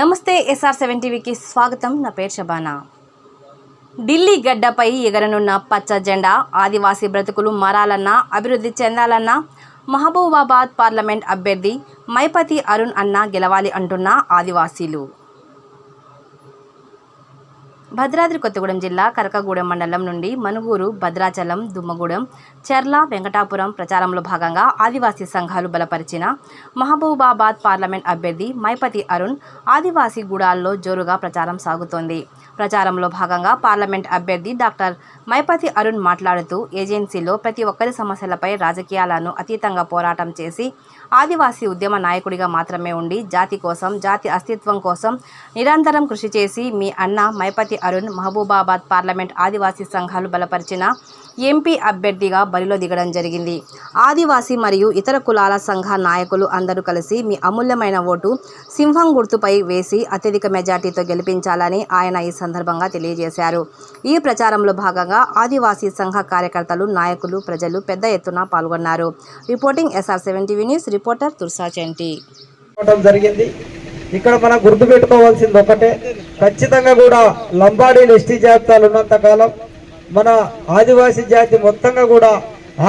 నమస్తే SR seven టీవీకి స్వాగతం. నా పేరు శబానా. ఢిల్లీ గడ్డపై ఎగరనున్న పచ్చ జెండా ఆదివాసీ బ్రతుకులు మారాలన్నా అభివృద్ధి చెందాలన్నా మహబూబాబాద్ పార్లమెంట్ అభ్యర్థి మైపతి అరుణ్ అన్న గెలవాలి అంటున్న ఆదివాసీలు. భద్రాద్రి కొత్తగూడెం జిల్లా కరకగూడెం మండలం నుండి మనుగూరు భద్రాచలం దుమ్మగూడెం చెర్ల వెంకటాపురం ప్రచారంలో భాగంగా ఆదివాసీ సంఘాలు బలపరిచిన మహబూబాబాద్ పార్లమెంట్ అభ్యర్థి మైపతి అరుణ్ ఆదివాసీ గూడాల్లో జోరుగా ప్రచారం సాగుతోంది. ప్రచారంలో భాగంగా పార్లమెంట్ అభ్యర్థి డాక్టర్ మైపతి అరుణ్ మాట్లాడుతూ ఏజెన్సీలో ప్రతి ఒక్కరి సమస్యలపై రాజకీయాలను అతీతంగా పోరాటం చేసి ఆదివాసీ ఉద్యమ నాయకుడిగా మాత్రమే ఉండి జాతి కోసం జాతి అస్తిత్వం కోసం నిరంతరం కృషి చేసి మీ అన్న మైపతి అరుణ్ మహబూబాబాద్ పార్లమెంట్ ఆదివాసీ సంఘాలు బలపరిచిన ఎంపీ అభ్యర్థిగా బరిలో దిగడం జరిగింది. ఆదివాసీ మరియు ఇతర కులాల సంఘ నాయకులు అందరూ కలిసి మీ అమూల్యమైన ఓటు సింహం గుర్తుపై వేసి అత్యధిక మెజార్టీతో గెలిపించాలని ఆయన ఈ సందర్భంగా తెలియజేశారు. ఈ ప్రచారంలో భాగంగా ఆదివాసీ సంఘ కార్యకర్తలు నాయకులు ప్రజలు పెద్ద ఎత్తున పాల్గొన్నారు. Reporting SR seven TV news reporter Tursa Chenti జరిగింది. ఇక్కడ మనం గుర్తుపెట్టుకోవాల్సింది ఒకటే. ఖచ్చితంగా కూడా లంబాడీలు ఎస్టీ జాబితాలు ఉన్నంత కాలం మన ఆదివాసీ జాతి మొత్తంగా కూడా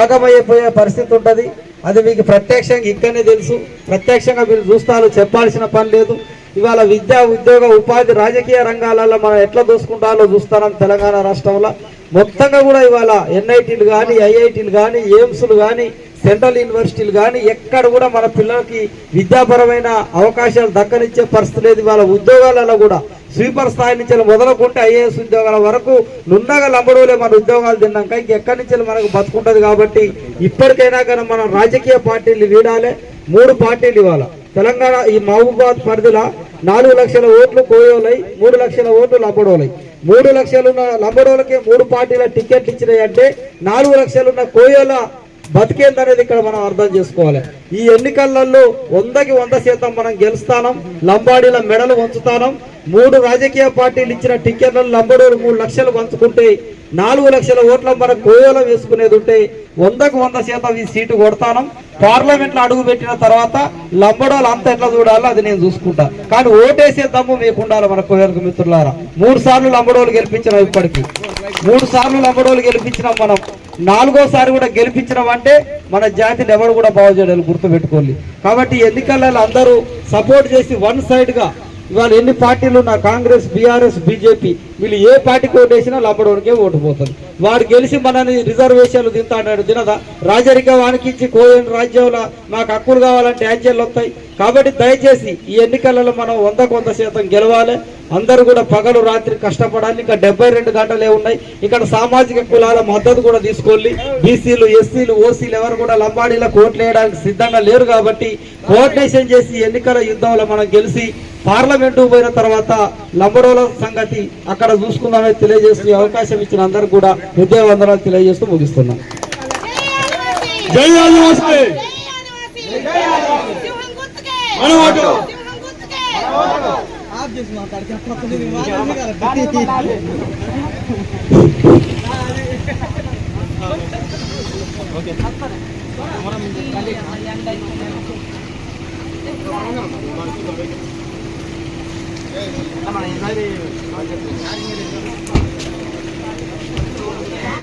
ఆగమైపోయే పరిస్థితి ఉంటుంది. అది మీకు ప్రత్యక్షంగా ఇక్కడనే తెలుసు. ప్రత్యక్షంగా మీరు చూస్తారు చెప్పాల్సిన పని లేదు. ఇవాళ విద్యా ఉద్యోగ ఉపాధి రాజకీయ రంగాలలో మనం ఎట్లా చూసుకుంటాలో చూస్తున్నాం తెలంగాణ రాష్ట్రంలో. మొత్తంగా కూడా ఇవాళ ఎన్ఐటీలు కానీ ఐఐటీలు కానీ ఎయిమ్స్లు కానీ సెంట్రల్ యూనివర్సిటీలు కానీ ఎక్కడ కూడా మన పిల్లలకి విద్యాపరమైన అవకాశాలు దక్కనిచ్చే పరిస్థితి లేదు. వాళ్ళ ఉద్యోగాలలో కూడా స్వీపర్ స్థాయి నుంచి మొదలుకుంటే ఐఏఎస్ ఉద్యోగాల వరకు నున్నగా లంబడోలే మన ఉద్యోగాలు తిన్నాక ఇంకెక్కడి నుంచి మనకు బతుకుంటుంది కాబట్టి ఇప్పటికైనా కానీ మనం రాజకీయ పార్టీలు వీడాలి. మూడు పార్టీలు ఇవ్వాలి తెలంగాణ ఈ మహబూబాద్ పరిధిలో నాలుగు లక్షల ఓట్లు కోయోలై మూడు లక్షల ఓట్లు లంబడోలై. మూడు లక్షలున్న లంబడోలకే మూడు పార్టీల టికెట్లు ఇచ్చినాయి అంటే నాలుగు లక్షలున్న కోయోల బతికేందనేది ఇక్కడ మనం అర్థం చేసుకోవాలి. ఈ ఎన్నికలలో వందకి వంద శాతం మనం గెలుస్తానం లంబాడీల మెడలు వంచుతానం మూడు రాజకీయ పార్టీలు ఇచ్చిన టికెట్లను లంబడూరు మూడు లక్షలు పంచుకుంటే నాలుగు లక్షల ఓట్ల మన కోయలం వేసుకునేది ఉంటే వందకు వంద శాతం ఈ సీటు కొడతానం. పార్లమెంట్లో అడుగు పెట్టిన తర్వాత లంబడోలు అంత ఎట్లా చూడాలో అది నేను చూసుకుంటా. కానీ ఓటేసే దమ్ము మీకు ఉండాలి మన కోయలకు మిత్రులారా. మూడు సార్లు లంబడోలు గెలిపించిన ఇప్పటికి. మూడు సార్లు లంబడోలు గెలిపించినాం మనం. నాలుగోసారి కూడా గెలిపించడం అంటే మన జాతిని ఎవరు కూడా బాగు చేయడానికి గుర్తుపెట్టుకోవాలి కాబట్టి ఎన్నికలలో అందరూ సపోర్ట్ చేసి వన్ సైడ్గా ఇవాళ ఎన్ని పార్టీలు ఉన్నా కాంగ్రెస్ బీఆర్ఎస్ బీజేపీ వీళ్ళు ఏ పార్టీకి ఓటు వేసినా లబ్బడోనికే ఓటు పోతుంది. వాడు గెలిచి మనని రిజర్వేషన్లు తింటాడు అన్నాడు తినదా? రాజరిక వానికించి కోయని రాజ్యంలో మాకు హక్కులు కావాలంటే యాజ్యాలు వస్తాయి. కాబట్టి దయచేసి ఈ ఎన్నికలలో మనం వందకు వంద శాతం గెలవాలి. అందరూ కూడా పగలు రాత్రి కష్టపడాలి. ఇంకా డెబ్బై రెండు గంటలే ఉన్నాయి. ఇక్కడ సామాజిక కులాల మద్దతు కూడా తీసుకోవాలి బీసీలు ఎస్సీలు ఓసీలు ఎవరు కూడా లంబాడీలకు ఓట్లు వేయడానికి సిద్ధంగా లేరు కాబట్టి కోఆర్డినేషన్ చేసి ఎన్నికల యుద్ధంలో మనం గెలిచి పార్లమెంటు పోయిన తర్వాత లంబడోల సంగతి అక్కడ చూసుకుందామని తెలియజేస్తూ అవకాశం ఇచ్చిన అందరూ కూడా హృదయ వందనాలు తెలియజేస్తూ ముగిస్తున్నాం. జై ఆదివాసీ! చేసి మాట్లాడితే ఓకే.